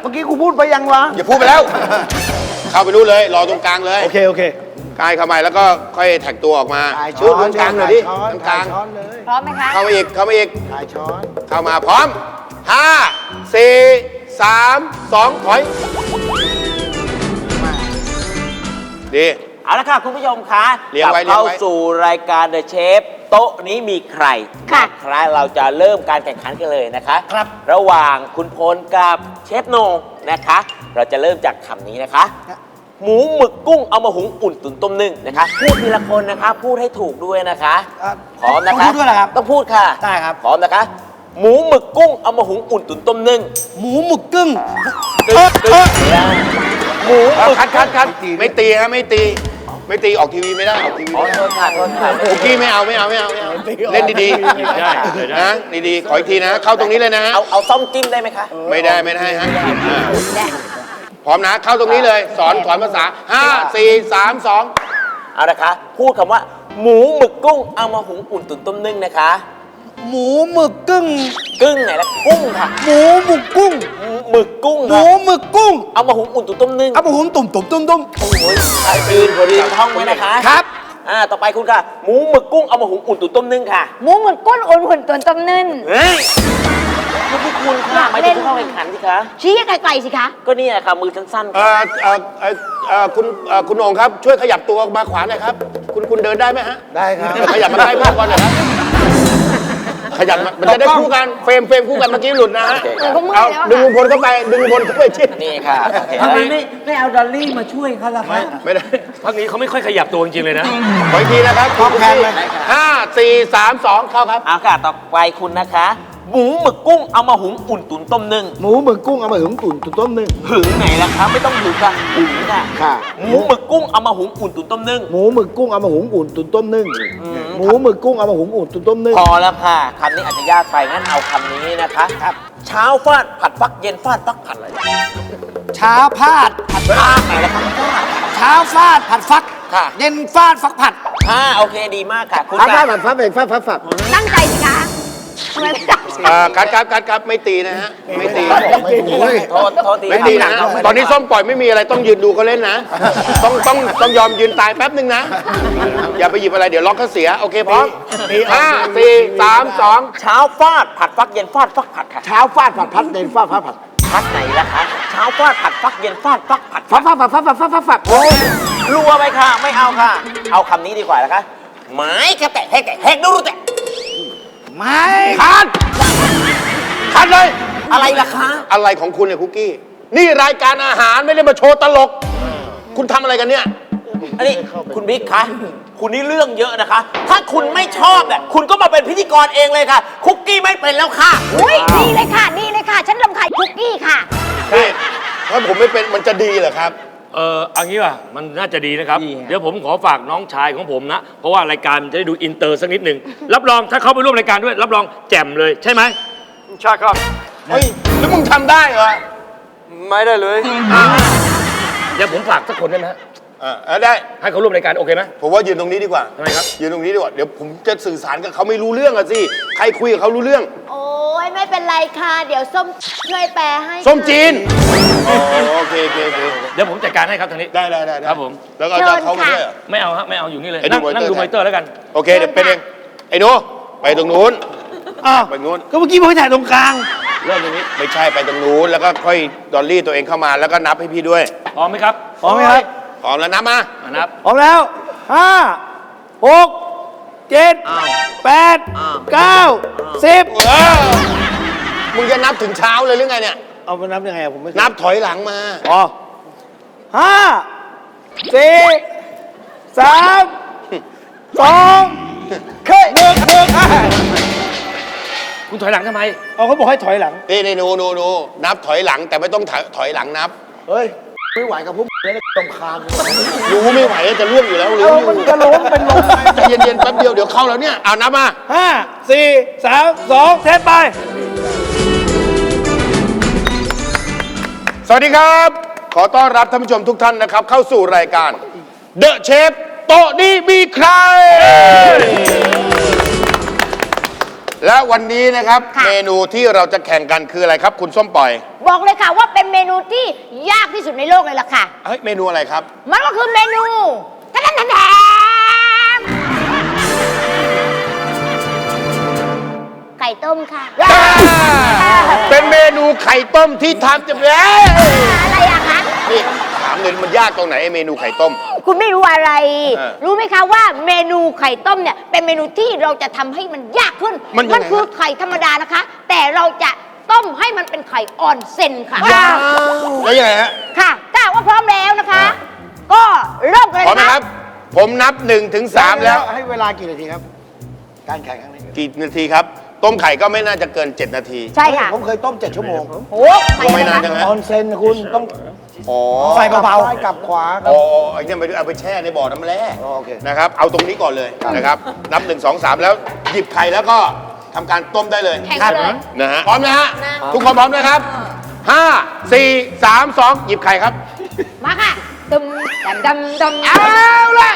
เมื่อกี้กูพูดไปยังวะ อย่าพูดไปแล้ว เข้าไปรู้เลย รอตรงกลางเลยโอเค โอเคกายเข้ามาแล้วก็ค่อยแท็กตัวออกมาถ่ายพูช้ดอนตรงกลางหน่อยดิถ่ายช้อนตรงกลางถ่ายช้อนเลย พร้อมไหมคะเข้ามาอีกเข้ามาอีก ถ่ายช้อน เข้ามาพร้อมห้าสี่สามสองถอย ดี เอาละค่ะคุณผู้ชมคะเลี้ยงไว้กลับเข้าเลี้ยงไว้ สู่รายการ The Chef โต๊ะนี้มีใครค่ะครับเราจะเริ่มการแข่งขันกันเลยนะคะ ครับ ระหว่างคุณพลกับเชฟโหนงนะคะ เราจะเริ่มจากคำนี้นะคะ หมูหมึกกุ้งเอามาหุงอุ่นตุ๋นต้มนึ่งนะคะ พูดทีละคนนะคะ พูดให้ถูกด้วยนะคะอะพร้อมนะคะต้องพูดด้วยเหรอครับ ต้องพูดค่ะได้ครับ พร้อมนะคะ หมูหมึกกุ้งเอามาหุงอุ่นตุ๋นต้มนึ่งหมูหมึกกึ้งกึ๊กกึ๊กหมูหมึก คัดคัดคัดไม่ตีฮะไม่ตี ไม่ตีออกทีวีไม่ได้ออกทีวีอ๋อไม่โทได้ษค่ะโทษค่ะคุกกี้ไม่เอาไม่เอาไม่เอาไม่เอาเล่นดีๆนะดีๆขออีกทีนะ เข้าตรงนี้เลยนะฮะเอาเอาซ่อมจิ้มได้ไหมคะ ไม่ได้ไม่ได้ฮะอ่าพร้อมนะเข้าตรงนี้เลย สอนสอนภาษาห้าสี่สามสองเอาละคะ พูดคำว่า หมูหมึกกุ้งเอามาหุงอุ่นตุ๋นต้มนึ่งนะคะ หมูหมึกกึ้ง กึ้งไหนละกุ้งค่ะหมูหมึกกุ้ง หมึกกุ้งหมูค่ะหมึกกุ้งเอามาหุงอุ่นตุ๋นต้มนึ่งเอาไปหุงตุ่มตุ่มตุ้มตุ้มโอ้ยใส่ปืนพอดีท่องไว้นะคะครับ อ่าต่อไปคุณค่ะหมูหมึกกุ้งเอามาหุงอุ่นตุ๋นต้มนึ่งค่ะหมูหมึกก้นอุ่นหุ่นตุนต้มนึ่ง เฮ้ยไม่ใช่คุณค่ะไม่ถึงเข้าแข่งขันสิคะชี้ให้ไกลๆสิคะ ก็เนี่ยค่ะมือสั้นๆเอ่ค่ะอเอ่อเอ่อเอ่อคุณเอ่อคุณโหน่งครับ ช่วยขยับตัวมาขวาหน่อยครับ คุณคุณเดินได้ไหมฮะ ได้ครับ ขยับมาใกล้มากกว่าหน่อยครับ ขยับมามันจะได้คู่กัน เฟรมเฟรมคู่กันเมื่อกี้หลุดนะฮะเออก็เมื่อยเอาแล้วดึงค่ะลุงพลเข้าไป ดึงลุงพลเข้าไปชิดนี่ค่ะโอเคทำไมไม่ไม่เอาดอลลี่มาช่วยเขาล่ะครับไม่ได้ พักนี้เขาไม่ค่อยขยับตัวจริงๆเลยนะ ขออีกทีนะครับพร้อมแพนเลยห้าสี่สามสองเข้าครับ เอาค่ะ ต่อไปคุณนะคะ หมูหมึกกุ้งเอามาหุงอุ่นตุ๋นต้มนึ่งหมูหมึกกุ้งเอามาหุงตุ่นตุ่มต้มนึ่งหึงไหนล่ะคะไม่ต้องหึงค่ะหุงค่ะค่ะหมูหมึกกุ้งเอามาหุงอุ่นตุ๋นต้มนึ่งหมูหมึกกุ้งเอามาหุงอุ่นตุ่นต้มนึ่งอืมหมูหมึกกุ้งเอามาหุงอุ่นตุ่นต้มนึ่งพอแล้วค่ะคำนี้อาจจะยากไปงั้นเอาคำนี้นะคะครับเช้าฟาดผัดฟักเย็นฟาดฟักผัดอะไรเช้าพาดผัดฟาดไหนล่ะครับฟาดเช้าฟาดผัดฟักค่ะเย็นฟาดฟักผัดอ่าโอเคดีมากค่ะคุณฟาดค่ะฟาดผัดฟักเป็นฟาดฟักผัดตั้งใจสิคะ อ่อคัดครับคัดครับไม่ตีนะฮะ ไม่ตี โทษโทษทีไม่ตีนะตอนนี้ส้มปล่อยไม่มีอะไรต้องยืนดูเขาเล่นนะ ต้องต้องต้องยอมยืนตายแป๊บนึงนะ อย่าไปหยิบอะไรเดี๋ยวล็อกเขาเสีย โอเคพร้อมห้าสี่สามสองเช้าฟาดผัดฟักเย็นฟาดฟักผัดค่ะเช้าฟาดผัดพัดเย็นฟาดฟักผัดพัดไหนล่ะคะเช้าฟาดผัดฟักเย็นฟาดฟักผัดฟักฟักฟักฟักฟักฟักฟักฟักโอ้ยรัวไปค่ะ ไม่เอาค่ะ เอาคำนี้ดีกว่านะคะไม้กระแตะแหกแตะแหกดูรู้แต่ ไม่คัดคัดเลย อะไรล่ะคะอะไรของคุณเนี่ยคุกกี้ นี่รายการอาหารไม่ได้มาโชว์ตลก คุณทำอะไรกันเนี่ย อันนี้คุณบิ๊กคะคุณนี่เรื่องเยอะนะคะ ถ้าคุณไม่ชอบเนี่ยคุณก็มาเป็นพิธีกรเองเลยค่ะ คุกกี้ไม่เป็นแล้วค่ะ อุ้ยดีเลยค่ะ ดีเลยค่ะ ฉันลำขายคุกกี้ค่ะ นี่ถ้าผมไม่เป็นมันจะดีเหรอครับ เออเอางี้ว่ะมันน่าจะดีนะครับเดี๋ยวผมขอฝากน้องชายของผมนะ เพราะว่ารายการมันจะได้ดูอินเตอร์สักนิดหนึ่ง รับรองถ้าเขาไปร่วมรายการด้วย รับรองแจ่มเลยใช่ไหมใช่ครับ เฮ้ยแล้วมึงทำได้เหรอไม่ได้เลย เดี๋ยวผมฝากสักคนได้ไหมฮะ อ่าอ่าได้ ให้เขาร่วมรายการโอเคไหม ผมว่ายืนตรงนี้ดีกว่าทำไมครับ ยืนตรงนี้ดีกว่า เดี๋ยวผมจะสื่อสารกับเขาไม่รู้เรื่องอะสิ ใครคุยกับเขารู้เรื่อง โอ้ยไม่เป็นไรค่ะ เดี๋ยวส้มช่วยแปลให้ส้มจีนอ๋อโอเคโอเคโอเคเดี๋ยวผมจัดการให้ครับทางนี้ ได้ได้ได้ได้ครับผม แล้วก็จะเอาเขามาด้วยเหรอ ไม่เอาฮะไม่เอาอยู่นี่เลย ไอ้ดูนั่งนั่งมอนิเตอร์ดูมอนิเตอร์แล้วกัน โอเคเดี๋ยวเป็นเอง ไอ้หนูไปตรงนู้น อ้าวไปนู้น ก็เมื่อกี้ผมไปถ่ายตรงกลาง เริ่มตรงนี้ไม่ใช่ไปตรงนู้นแล้วก็ค่อยดอลลี่ตัวเองเข้ามาแล้วก็นับให้พี่ด้วย พร้อมไหมครับพร้อมไหมครับ พร้อมแล้วนับมาอะนับพร้อมแล้วห้าหกเจ็ดแปดเก้าสิบเออมึงจะนับถึงเช้าเลยหรือไงเนี่ย เอาไปนับยังไงอะผมไม่เคยนับถอยหลังมา อ๋อห้าสี่สามสองเคยหมึกหมึกอะคุณถอยหลังทำไม เอาเขาบอกให้ถอยหลัง นี่นี่หนูหนูหนูนับถอยหลังแต่ไม่ต้องถอยถอยหลังนับ เฮ้ย ไม่ไหวกับพวกแล้วตำคาญรู้ไม่ไหวจะล่วงอยู่แล้วรู้เอออยู่มันจะล้มเป็นลมใจเย็นๆแป๊บเดียวเดี๋ยวเข้าแล้วเนี่ยเอานับมาห้าสี่สามสองเทปไป สวัสดีครับ ขอต้อนรับท่านผู้ชมทุกท่านนะครับ เข้าสู่รายการเดอะเชฟโต๊ะนี้มีใคร และวันนี้นะครับค่ะ เมนูที่เราจะแข่งกันคืออะไรครับ คุณส้มปล่อยบอกเลยค่ะว่าเป็นเมนูที่ยากที่สุดในโลกเลยล่ะค่ะ เฮ้ยเมนูอะไรครับ มันก็คือเมนูแทนแทนแทนไก่ต้มค่ะ เป็นเมนูไข่ต้มที่ทำจะเอ้ยอะไรอะคะ นี่ถามเลยมันยากตรงไหนไอ้เมนูไข่ต้ม คุณไม่รู้อะไร เออรู้ไหมคะว่าเมนูไข่ต้มเนี่ย เป็นเมนูที่เราจะทำให้มันยากขึ้นมันยังไงคือไข่ธรรมดานะคะ แต่เราจะต้มให้มันเป็นไข่ออนเซนค่ะแล้วยังไงฮะค่ะถ้าหากว่าพร้อมแล้วนะคะ ก็เริ่มกันเลยพร้อมไหมนะคคะรับ ผมนับ1นถึงสามแล้ว ให้เวลากี่นาทีครับ การแข่งครั้งนี้กี่นาทีครับ ต้มไข่ก็ไม่น่าจะเกิน 7 นาที ใช่ค่ะผมเคยต้มเจ็ดชั่วโมงโอ้ไข่ก็ไม่อะไรนานคะจังฮะออนเซนนะคุณต้อง อ๋อไฟเบาๆ กลับขวาครับ อ๋อไอ้เนี่ยไปเอาไปแช่ในบ่อน้ำแร่อ๋อโอเคนะครับ เอาตรงนี้ก่อนเลยนะครับ นับ1 2 3แล้วหยิบไข่แล้วก็ทำการต้มได้เลยแข่งกันเลย นะฮะพร้อมนะฮะนะทุกคนพร้อมนะครับ5 4 3 2หยิบไข่ครับ มาค่ะ ดำดำดำดำเอาละ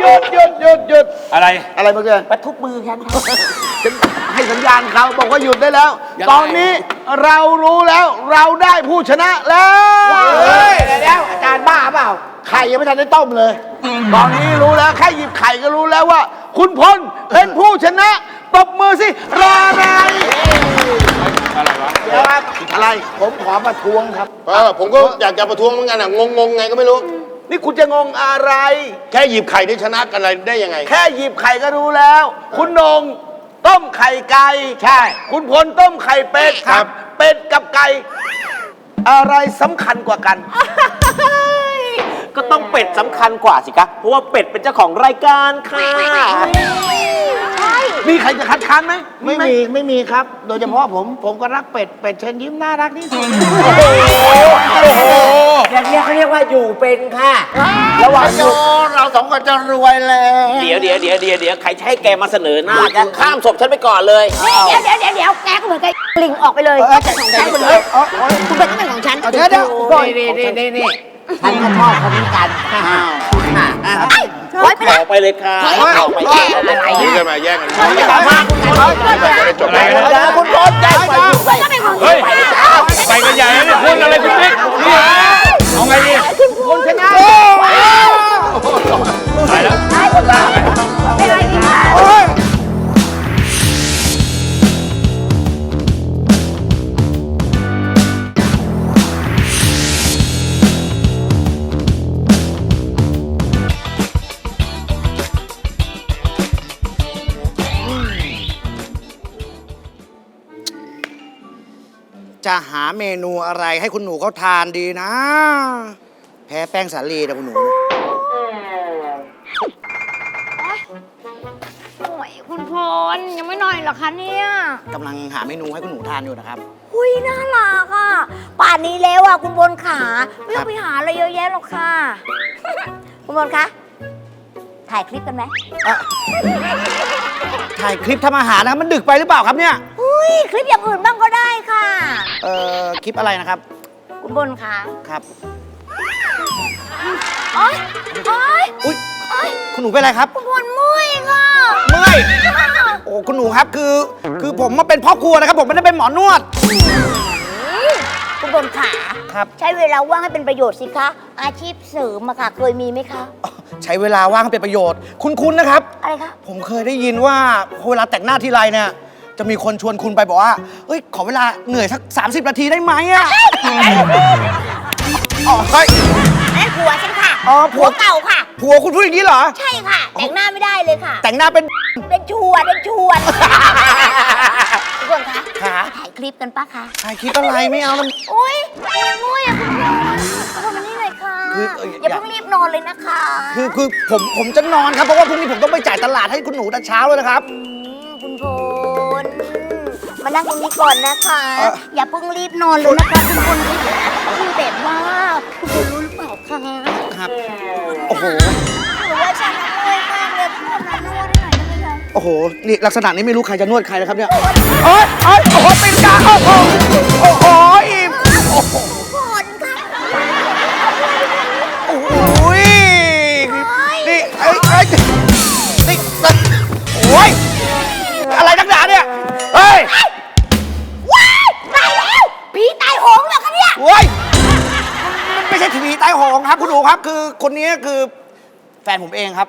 หยุดหยุดหยุดหยุดอะไร อะไรเมื่อกี้มาทุบมือฉันค่ะให้สัญญาณเขาบอกว่าหยุดได้แล้ว ตอนนี้เรารู้แล้วเราได้ผู้ชนะแล้วเฮ้ยแล้วอาจารย์บ้าเปล่าไข่ยังไม่ทันได้ต้มเลย ตอนนี้รู้แล้วแค่หยิบไข่ก็รู้แล้วว่า คุณพลเป็นผู้ชนะ ตบมือสิ รออะไรอะไรวะเดี๋ยวครับอะไรผมขอประท้วงครับ เออผมก็อยากจะประท้วงเหมือนกันอะงงๆไงก็ไม่รู้ นี่คุณจะงงอะไร แค่หยิบไข่ได้ชนะกันอะไรได้ยังไง แค่หยิบไข่ก็รู้แล้ว คุณนงต้มไข่ไก่ใช่ คุณพลต้มไข่เป็ดครับ เป็ดกับไก่อะไรสำคัญกว่ากัน ก็ต้องเป็ดสำคัญกว่าสิคะเพราะว่าเป็ดเป็นเจ้าของรายการค่ะใช่ มีใครจะคัดค้านไหมไม่มีไม่มีครับ โดยเฉพาะผม ผมก็รักเป็ด เป็ดเชิญยิ้มน่ารักที่สุดอย่างนี้เขาเรียกว่าอยู่เป็นค่ะ ระหว่างโยเราสองคนจะรวยแล้วเดี๋ยวเดี๋ยวเดี๋ยวเดี๋ยวเดี๋ยวใครจะให้แกมาเสนอหน้าจะข้ามศพฉันไปก่อนเลย เดี๋ยวเดี๋ยวเดี๋ยวเดี๋ยวแกก็เหมือนกับลิงออกไปเลยแกเป็นของฉันหมดเลยคุณเป็นก็เป็นของฉันเดี๋ยวเดี๋ยวนี่นี่นี่นี่ฉันก็ชอบคนนี้กันอ้าวค่ะไอ้ถอย ไปอแล้วอกไปเลยค่ะออกไปแกเลยอะไรยื้อเนี่ยกันมาแย่งกันถอยไปมากจะจบอะไรแล้วนะคุณพลใจไปอยู่ไปก็เป็นของเฮ้ยฉันไปกันใหญ่แล้วเนี่ยคุณอะไรคุณปิ๊กนี่เอาไงดีคนชนะตายแล้วเป็นอะไรดีคะ จะหาเมนูอะไรให้คุณหนูเขาทานดีนะ แพ้แป้งสาลีนะคุณหนู โอ้ยคุณพลยังไม่นอนอีกเหรอคะเนี่ยกำลังหาเมนูให้คุณหนูทานอยู่นะครับหุยน่ารักอะ ป่านนี้แล้วอะคุณพลขาไม่ต้องไปหาอะไรเยอะแยะหรอกค่ะ คุณพลคะ ถ่ายคลิปกันไหม ถ่ายคลิปทำอาหารนะมันดึกไปหรือเปล่าครับเนี่ยอุ้ยคลิปอย่างอื่นบ้างก็ได้ค่ะ เอ่อคลิปอะไรนะครับคุณพลคะครับโอ๊ยโอ๊ยอุ้ยโอ๊ยคุณหนูเป็นอะไรครับคุณพลเมื่อยค่ะเมื่อยโอ้คุณหนูครับคือคือผมมาเป็นพ่อครัวนะครับ ผมไม่ได้เป็นหมอนวดคุณพลขาครับ ใช้เวลาว่างให้เป็นประโยชน์สิคะ อาชีพเสริมอะค่ะ เคยมีไหมคะ ใช้เวลาว่างให้เป็นประโยชน์ คุณคุณนะครับ อะไรคะผมเคยได้ยินว่าพอเวลาแต่งหน้าทีไรเนี่ย จะมีคนชวนคุณไปบอกว่าเฮ้ย ขอเวลาเหนื่อยสัก 30 นาทีได้ไหมอะอ๋อเฮ้ยนั่น ผัวฉันค่ะอ๋อผัว เก่าค่ะ ผัวคุณพูดอย่างนี้เหรอ ใช่ค่ะ แต่งหน้าไม่ได้เลยค่ะ แต่งหน้าเป็น เป็นชวนเป็นชวนทุกคนคะขาถ่ายคลิปกันปะคะ ถ่ายคลิปอะไรไม่เอามัน อุ้ยงุ้ยอะคุณพลคุณพลมานี่เลยค่ะ คือเอ่อออย่าเพิ่งรีบนอนเลยนะคะคือคือผมผมจะนอนครับ เพราะว่าพรุ่งนี้ผมต้องไปจ่ายตลาดให้คุณหนูแต่เช้าเลยนะครับอืมคุณพลมานั่งตรงนี้ก่อนนะคะ เอ่ออย่าเพิ่งรีบนอนเลยนะคะคุณพลคือแบบว่าคุณพลรู้หรือเปล่า คะครับ โอ้โหหรือว่าฉันเมื่อยมากเลยคุณพลมานวดให้หน่อยได้ไหมคะโอ้โห นี่ลักษณะนี้ไม่รู้ใครจะนวดใครนะครับเนี่ยโอ๊ยโอ๊ยโอ้โหตีนกาโอ้โห โอ้โหอิ่มพ มันไม่ใช่ทีวีใต้หงครับ คุณหนูครับ คือคนนี้คือแฟนผมเองครับ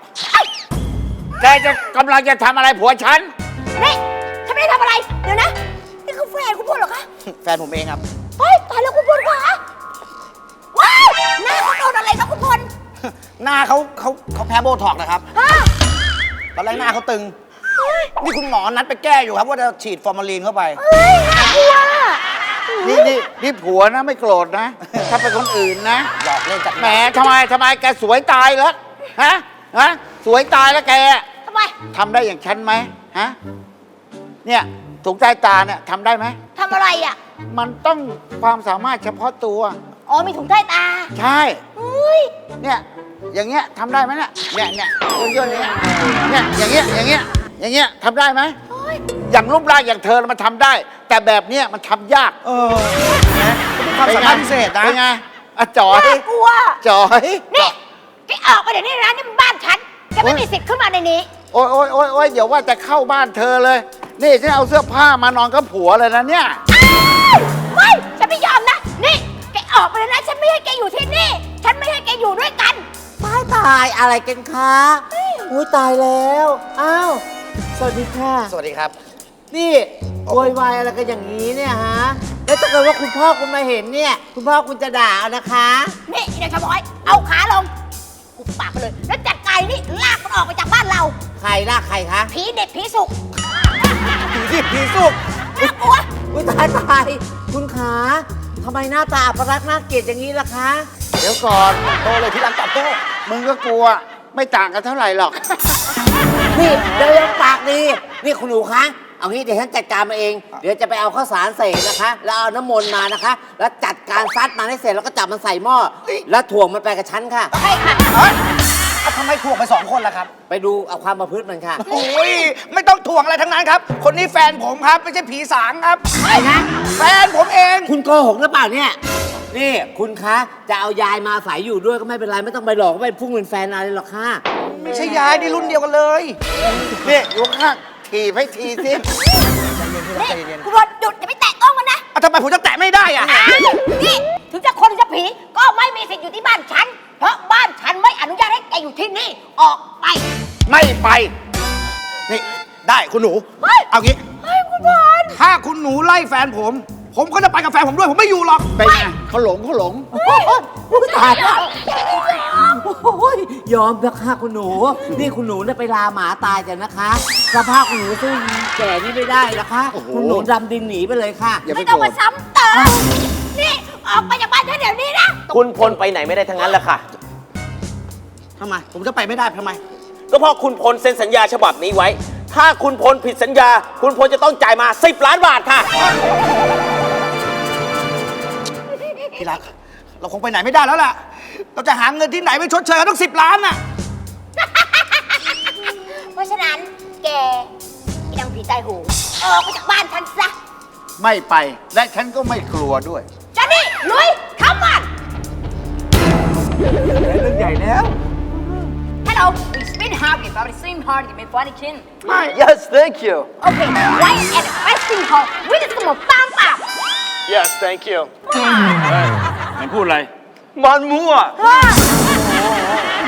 แกจะกำลังจะทำอะไรผัวฉัน นี่ฉันไม่ได้ทำอะไร เดี๋ยวนะ นี่คือแฟนคุณพลเหรอคะแฟนผมเองครับ เฮ้ยตายแล้วคุณพลคะว้ายหน้าเขาโดนอะไรคะคุณพลหน้าเขาเขาเขาแพ้โบท็อกซ์นะครับ ฮะตอนแรกหน้าเขาตึงนี่คุณหมอนัดไปแก้อยู่ครับ ว่าจะฉีดฟอร์มาลีนเข้าไป เฮ้ยน่ากลัว นี่นี่นี่ผัวนะไม่โกรธนะ ถ้าเป็นคนอื่นนะ หยอกเล่นจัดแหมทำไมทำไมแกสวยตายแล้วฮะฮะสวยตายแล้วแกทำไมทำได้อย่างฉันไหมฮะเนี่ยถุงใต้ตาเนี่ยทำได้ไหมทำอะไรอะ มันต้องความสามารถเฉพาะตัว อ๋อมีถุงใต้ตา ใช่อุ้ยเนี่ยอย่างเงี้ยทำได้ไหมเนี่ยเนี่ยเนี่ยย่นๆเนี่ยเนี่ยอย่างเงี้ยอย่างเงี้ยอย่างเงี้ยทำได้ไหมอย่างรูปร่างอย่างเธอมันทำได้ แต่แบบเนี้ยมันทำยากเออเป็นความสามารถพิเศษนะ เป็นไงอะจอยน่ากลัวจอยนี่แกออกไปเดี๋ยวนี้นะนี่มันบ้านฉันแกไม่มีสิทธิ์ขึ้นมาในนี้ โอ้ยโอ้ยโอ้ยโอ้ยเดี๋ยวว่าจะเข้าบ้านเธอเลย นี่ฉันเอาเสื้อผ้ามานอนกับผัวเลยนะเนี่ยไม่ฉันไม่ยอมนะ นี่แกออกไปเลยนะ ฉันไม่ให้แกอยู่ที่นี่ ฉันไม่ให้แกอยู่ด้วยกันตายตายอะไรกันคะอุ้ยตายแล้ว อ้าว สวัสดีค่ะ สวัสดีครับ นี่ โวยวายอะไรกันอย่างนี้เนี่ยฮะ แล้วถ้าเกิดว่าคุณพ่อคุณมาเห็นเนี่ย คุณพ่อคุณจะด่าเอานะคะ นี่เดี๋ยวชาวบอย เอาขาลงกูปากไปเลย แล้วจัดไก่นี่ลากมันออกไปจากบ้านเรา ใครล่ะใครคะผีเด็กผีสุกผีดิบผีสุกน่ากลัวอุ้ยตายตายคุณขาทำไมหน้าตาอัปรักษณ์น่าเกลียดอย่างนี้ล่ะคะ เดี๋ยวก่อนโตเลยที่หลังตอบโต้มึงก็กลัวไม่ต่างกันเท่าไหร่หรอก นี่เดินปากดี นี่คุณหนูคะ เอางี้เดี๋ยวฉันจัดการมาเอง เดี๋ยวจะไปเอาข้าวสารเศษนะคะ แล้วเอาน้ำมนต์มานะคะ แล้วจัดการซัดมันให้เสร็จแล้วก็จับมันใส่หม้อ แล้วถ่วงมันไปกับฉันค่ะ ใช่ค่ะเอ้ยทำไมถ่วงไปสองคนล่ะครับ ไปดูเอาความประพฤติมันค่ะ โอ้ยไม่ต้องถ่วงอะไรทั้งนั้นครับ คนนี้แฟนผมครับไม่ใช่ผีสางครับอะไรนะ แฟนผมเองคุณโกหกหรือเปล่าเนี่ย นี่คุณคะจะเอายายมาอาศัยอยู่ด้วยก็ไม่เป็นไรไม่ต้องไปหลอกว่าไปพุ่งเป็นแฟนอะไรหรอกค่ะ ไม่ใช่ยายนี่รุ่นเดียวกันเลยนี่อยู่ข้าง ถีบให้ทีสินี่คุณบอลหยุดอย่าไปแตะต้องมันนะอะทำไมผมจะแตะไม่ได้อะ นี่ถึงจะคนจะผีก็ไม่มีสิทธิ์อยู่ที่บ้านฉัน เพราะบ้านฉันไม่อนุญาตให้แกอยู่ที่นี่ออกไป ไม่ไป นี่ ได้คุณหนู เฮ้ย เอางี้ เฮ้ยคุณบอลถ้าคุณหนูไล่แฟนผม ผมก็จะไปกับแฟนผมด้วย ผมไม่อยู่หรอก เป็นไงเขาหลงเขาหลงอุ้ยตายแล้ว โอ้ยยอมแล้วค่ะคุณหนู นี่คุณหนูเนี่ยไปลาหมาตายแต่นะคะ สภาพคุณหนูสู้แก่นี่ไม่ได้นะคะ โอ้โห คุณหนูดำดินหนีไปเลยค่ะ อย่าไปไม่ต้องโกรมาธซ้ำเติมนี่ออกไปจากบ้านฉันเดี๋ยวนี้นะ คุณพลไปไหนไม่ได้ทั้งนั้นแหละค่ะ ทำไม ผมจะไปไม่ได้ทำไม ก็เพราะคุณพลเซ็นสัญญาฉบับนี้ไว้ ถ้าคุณพลผิดสัญญา คุณพลจะต้องจ่ายมา 10 ล้านบาทค่ะ ที่รัก เราคงไปไหนไม่ได้แล้วล่ะ เราจะหาเงินที่ไหนไปชดเชยกันต้องสิบล้านน่ะ เพราะฉะนั้นแกไอ้นางผีตายโหงออกไปจากบ้านฉันซะไม่ไป และฉันก็ไม่กลัวด้วยจอนนี่ลุยเข้ามันเรื่องใหญ่แล้ว Hello we spin hard we probably swim hard you may find a chin Yes, thank you. Okay right at the fasting hall with the smoke bam bam Yes, thank you. มันพูดอะไร Man mua.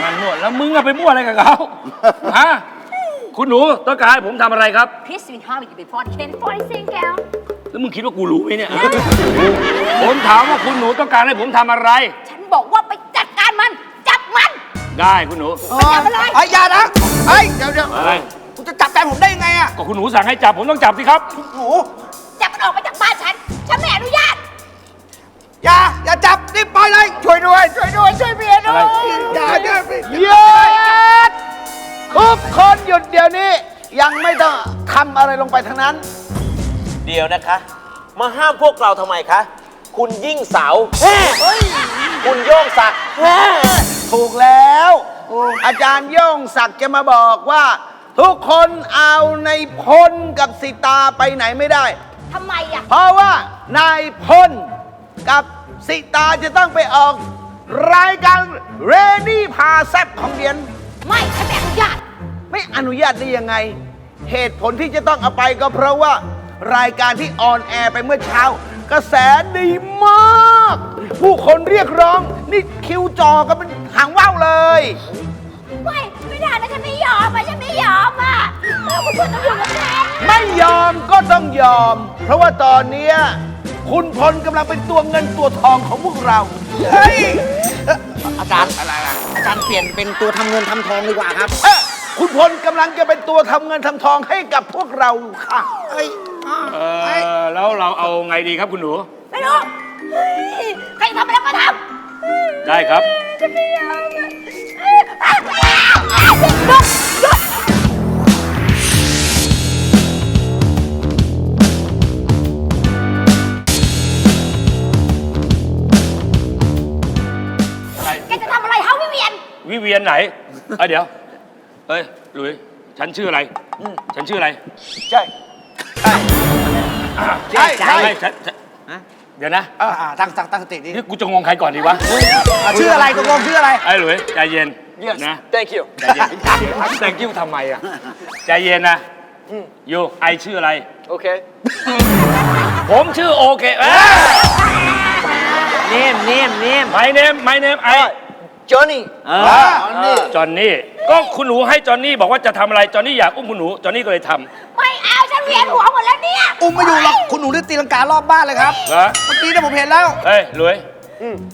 มันมั่วแล้วมึงอะไปมั่วอะไรกับเขา ฮะ คุณหนูต้องการให้ผมทำอะไรครับ Please swim hard you may find a chin for a single แล้วมึงคิดว่ากูรู้ไหมเนี่ย ผมถามว่าคุณหนูต้องการให้ผมทำอะไร ฉันบอกว่าไปจัดการมันมัน ได้คุณหนูจับมันเลยไอ้ยอย่านะไอ้ยเดี๋ยวเดี๋ยวอะไรคุณจะจับแฟนผมได้ยังไงอะก็คุณหนูสั่งให้จับผมต้องจับสิครับ หนูจับมันออกไปจากบ้านฉัน ฉันไม่อนุญาต อย่า อย่าจับรีบปล่อยเลย ช่วยด้วย ช่วยด้วย ช่วยเมียด้วยอย่าอย่าหยุดทุกคนหยุดเดี๋ยวนี้ ยังไม่ต้องทำอะไรลงไปทั้งนั้น เดี๋ยวนะคะ มาห้ามพวกเราทำไมคะ คุณยิ่งเสาแฮ่คุณโย่งศักดิ์แฮ่ถูกแล้ว อาจารย์โย่งศักดิ์จะมาบอกว่า ทุกคนเอาในายพลกับสิตาไปไหนไม่ได้ ทำไมอะ เพราะว่านายพล กับสิตาจะต้องไปออก รายการเรดี้พาแซบของเดียน ไม่ฉันไม่อนุญาตไม่อนุญาตได้ยังไง เหตุผลที่จะต้องเอาไปก็เพราะว่ารายการที่ออนแอร์ไปเมื่อเช้า กระแสดีมาก ผู้คนเรียกร้อง นี่คิวจอกันเป็นหางว่าวเลย ไม่ไม่ได้นะฉันไม่ยอมอะฉันไม่ยอมอะเออคุณพลต้องอยู่กับฉัน ไม่ยอมก็ต้องยอม เพราะว่าตอนเนี้ย คุณพลกำลังเป็นตัวเงินตัวทองของพวกเรา เฮ้ยอาจารย์อะไรนะอาจารย์เปลี่ยนเป็นตัวทำเงินทำทองดีกว่าครับ เอ้อคุณพลกำลังจะเป็นตัวทำเงินทำทองให้กับพวกเราค่ะ เอ้ยอ้าวเออแล้วเราเอาไงดีครับคุณหนู ไม่รู้เฮ้ยใครทำอะไรก็ทได้ครับำฉันไม่ยอมอะเอ้ยอะอะอะหยุดหยุดหยุด เวียนวิเวียนไหนเอ้ยเดี๋ยวเอ้ยหลุยฉันชื่ออะไรฉันชื่ออะไรใช่ ใช่ใช่ไม่ฉันฉันเดี๋ยวนะอ่าอ่าตั้งตั้งตั้งสติดินี่กูจะงงใครก่อนดีวะอะชื่ออะไรตกลงชื่ออะไร ไอ้หลุยใจเย็น yes นะ thank you ใจเย็น thank you ทำไมอะใจเย็นนะยูไอชื่ออะไร okay ผมชื่อโอเคเอ้ย เนมเนมเนม my name my name ไอ Johnny จอนนี่ก็คุณหนูให้จอนนี่บอกว่าจะทำอะไรจอนนี่อยากอุ้มคุณหนูจอนนี่ก็เลยทไม่เอาฉันเวียนหัวหมดแล้วเนี่ยอุ้มไม่อยู่หรอกคุณหนูได้ตีลังการอบบ้านเลยครับำเหรอเมื่อกี้เนี่ยผมเห็นแล้วเฮ้ยหลุย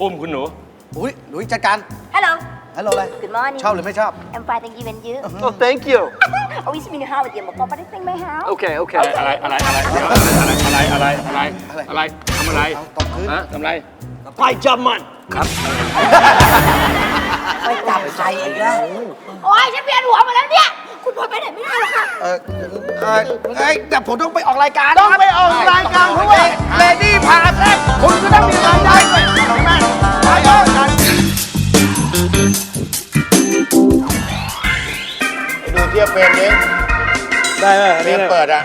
อุ้มคุณหนู อุ้ยหลุยจัดการฮัลโหล ฮัลโหลอะไร Good morning ชอบหรือไม่ชอบ I'm fine thank you and you oh thank you เอาวิสมินฮาวเดียวมาก็ไม่ได้เป็นไม่ฮาว okay okay อะไรอะไรอะไรอะไรอะไรอะไรอะไรอะไรทำอะไรเอาตบคืนฮะทำอะไร ไปจับมัน ไปจับใครอีกแล้ว โอ้ยฉันเวียนหัวหมดแล้วเนี่ย คุณพลไปไหนไม่ได้หรอกค่ะ เออเออเอ้ยแต่ผมต้องไปออกรายการต้องไปออกรายการเพราะว่าเลดี้พาแซบคุณก็ต้องมีรายได้ด้วยใช่ไหมไปออกกันไปดูเทียบเฟรมนี้ได้ไหมเฟรมเปิดอะ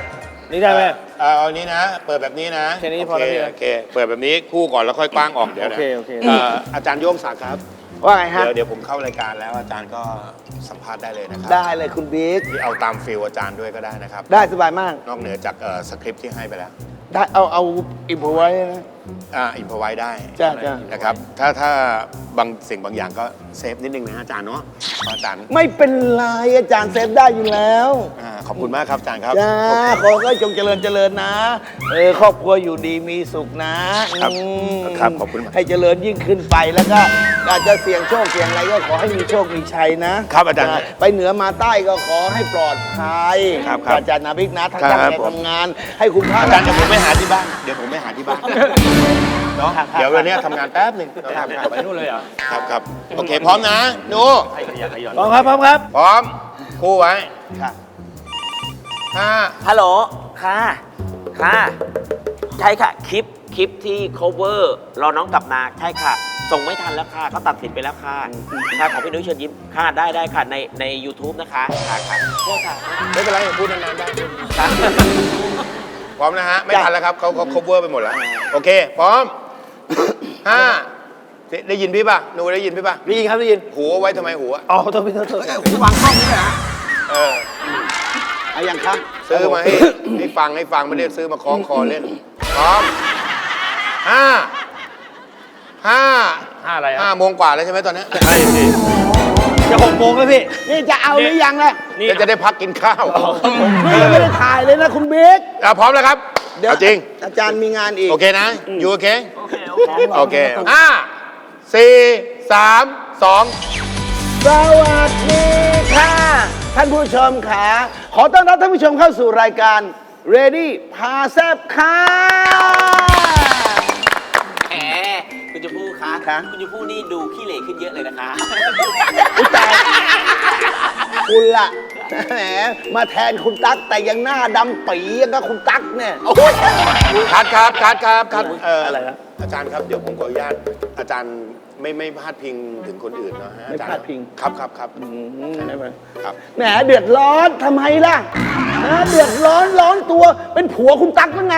นี่ได้ไหมเอาเอานี้นะ เปิดแบบนี้นะแค่นี้พอแล้วพี่โอเคโอเค เปิดแบบนี้คู่ก่อนแล้วค่อยกว้างออกเดี๋ยวนะโอเคโอเคอาจารย์โย่งศักดิ์ครับ ว่าไงฮะ เดี๋ยวเดี๋ยวผมเข้ารายการแล้วอาจารย์ก็สัมภาษณ์ได้เลยนะครับได้เลยคุณบิ๊ก ที่เอาตามฟิลอาจารย์ด้วยก็ได้นะครับ ได้สบายมาก นอกเหนือจากเอ่อสคริปต์ที่ให้ไปแล้ว ได้เอาเอาอิมพอไว้นะ อ่าอินพอไว้ได้จ้ะจ้ะนะครับถ้าถ้าบางสิ่งบางอย่างก็เซฟนิดนึงนะอาจารย์เนาะเพราะอาจารย์ไม่เป็นไรอาจารย์เซฟได้อยู่แล้วอ่าขอบคุณมากครับอาจารย์ครับจ้าขอก็จงเจริญเจริญนะเออครอบครัวอยู่ดีมีสุขนะครับอืมครับขอบคุณมากให้เจริญยิ่งขึ้นไปแล้วก็อาจจะเสี่ยงโชคเสี่ยงอะไรก็ขอให้มีโชคมีชัยนะครับอาจารย์ไปเหนือมาใต้ก็ขอให้ปลอดภัยครับครับอาจารย์นาบิ๊กนะทั้งครับตั้งใจผมทำงาน ให้คุณพระอาจารย์เดี๋ยวผมไปหาที่บ้านเดี๋ยวผมไปหาที่บ้านเนาะเดี๋ยววันนี้ทำงานแป๊บหนึ่งครับครับไปนู่นเลยเหรอครับครับโอเคพร้อมนะหนูใครขยันขยันพร้อมครับพร้อมครับ พร้อมคู่ไว้ห้าฮัลโหลค่ะค่ะใช่ค่ะคลิปคลิปที่ cover รอน้องกลับมาใช่ค่ะ ส่งไม่ทันแล้วค่ะก็ตัดสินไปแล้วค่ะค่ะของพี่นุ้ยเชิญยิ้มค่ะได้ได้ค่ะในใน YouTube นะคะค่ะค่ะโทษค่ะไม่เป็นไรพูดนานๆได้ค่ะ พร้อมนะฮะ ไม่ทันแล้วครับเขาเขา cover ไปหมดแล้ว โอเค พร้อม ห้าได้ยินพี่ป่ะหนูได้ยินพี่ป่ะได้ยินครับได้ยินหูเอาไว้ทำไมหูอะอ๋อโทษพี่โทษโทษคุณวางกล้องนี่เลยฮะเออเอาอย่างครับซื้อมาให้ให้ฟังให้ฟังไม่ได้ซื้อมาคล้องคอเล่น พร้อมห้าห้าห้าอะไรห้าอะโมงกว่าแล้วใช่ไหมตอนนี้ใช่สิ จะหกโมงแล้วพี่ นี่จะเอาหรือยังล่ะนี่เดี๋ยวจะได้พักกินข้าวนี่ยังไม่ได้ถ่ายเลยนะคุณบิ๊กอะพร้อมแล้วครับเดี๋ยวเอาจริง อาจารย์มีงานอีก โอเคนะอยู่โอเค โอเค โอเคห้าสี่สามสองสวัสดีค่ะ ท่านผู้ชมค่ะขอต้อนรับท่านผู้ชมเข้าสู่รายการ Ready พาแซบค่ะแหมคุณ ชมพู่คะคะ คุณชมพู่นี่ดูขี้เหร่ขึ้นเยอะเลยนะคะ อุ๊ยตายคุณล่ะแหมมาแทนคุณตั๊กแต่ยังหน้าดำปียังกับคุณตั๊กเนี่ยโอ้ยคัดครับคัดครับคัดเอะไรนะอาจารย์ครับเดี๋ยวผมขออนุญาตอาจารย์ไม่ไม่พาดพิงถึงคนอื่นนะฮะอาจารย์ไม่พาดพิง ครับครับครับอืมได้ไหมครับ แหมเดือดร้อนทำไมล่ะนะเดือดร้อนร้อนตัวเป็นผัวคุณตั๊กยังไง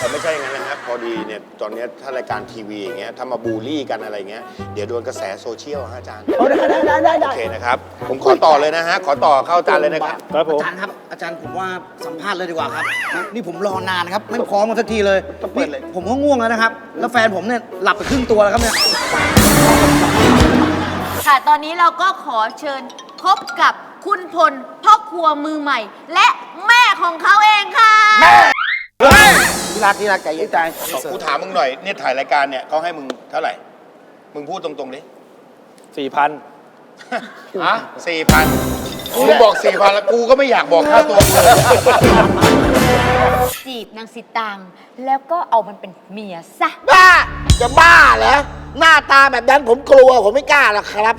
แต่ไม่ใช่อย่างนั้นนะครับพอดีเนี่ยตอนเนี้ยถ้ารายการทีวีอย่างเงี้ยถ้ามาบูลลี่กันอะไรเงี้ยเดี๋ยวโดนกระแสโซเชียลฮะอาจารย์เอาได้ได้ได้ได้ได้โอเคนะครับผมขอต่อเลยนะฮะขอต่อเข้าอาจารย์เลยนะครับครับผม อาจารย์ครับ อาจารย์ผมว่าสัมภาษณ์เลยดีกว่าครับนะนี่ผมรอนานนะครับ ไม่พร้อมกันสักทีเลยต้องเปิดเลย นี่ผมก็ง่วงแล้วนะครับ แล้วแฟนผมเนี่ยหลับไปครึ่งตัวแล้วครับเนี่ย ค่ะ ตอนนี้เราก็ขอเชิญพบกับคุณพลพ่อครัวมือใหม่ และแม่ของเขาเองค่ะ ที่รักที่รักใจเย็นใจกูถามมึงหน่อยเนี่ยถ่ายรายการเนี่ยเขาให้มึงเท่าไหร่ มึงพูดตรงๆดิสี่พันฮะสี่พันกูบอกสี่พันแล้วกูก็ไม่อยากบอกค่าตัวมึงเลยจีบนางสิตังแล้วก็เอามันเป็นเมียซะบ้าจะบ้าเหรอหน้าตาแบบนั้นผมกลัวผมไม่กล้าหรอกครับ